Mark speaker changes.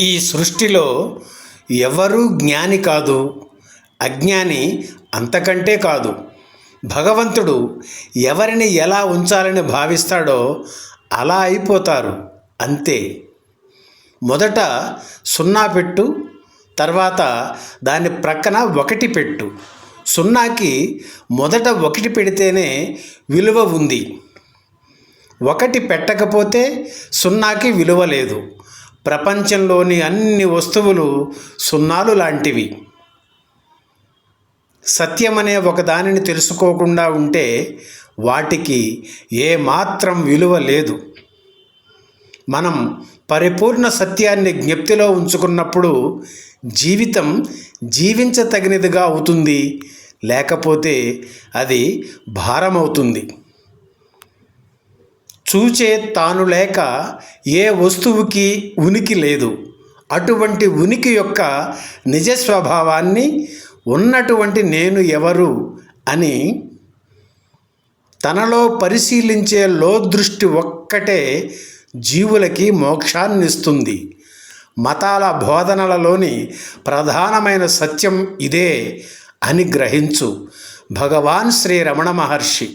Speaker 1: ఈ సృష్టిలో ఎవరూ జ్ఞాని కాదు అజ్ఞాని అంతకంటే కాదు. భగవంతుడు ఎవరిని ఎలా ఉంచాలని భావిస్తాడో అలా అయిపోతారు అంతే. మొదట సున్నా పెట్టు తర్వాత దాని ప్రక్కన ఒకటి పెట్టు. సున్నాకి మొదట ఒకటి పెడితేనే విలువ ఉంది. ఒకటి పెట్టకపోతే సున్నాకి విలువ లేదు. ప్రపంచంలోని అన్ని వస్తువులు సున్నాలు లాంటివి. సత్యమనే ఒక దానిని తెలుసుకోకుండా ఉంటే వాటికి ఏమాత్రం విలువ లేదు. మనం పరిపూర్ణ సత్యాన్ని జ్ఞప్తిలో ఉంచుకున్నప్పుడు జీవితం జీవించతగినదిగా అవుతుంది లేకపోతే అది భారమవుతుంది. చూచే తాను లేక ఏ వస్తువుకి ఉనికి లేదు. అటువంటి ఉనికి యొక్క నిజ స్వభావాన్ని ఉన్నటువంటి నేను ఎవరు అని తనలో పరిశీలించే లోదృష్టి ఒక్కటే జీవులకి మోక్షాన్నిస్తుంది. మతాల బోధనలలోని ప్రధానమైన సత్యం ఇదే అని గ్రహించు భగవాన్ శ్రీ రమణ మహర్షి.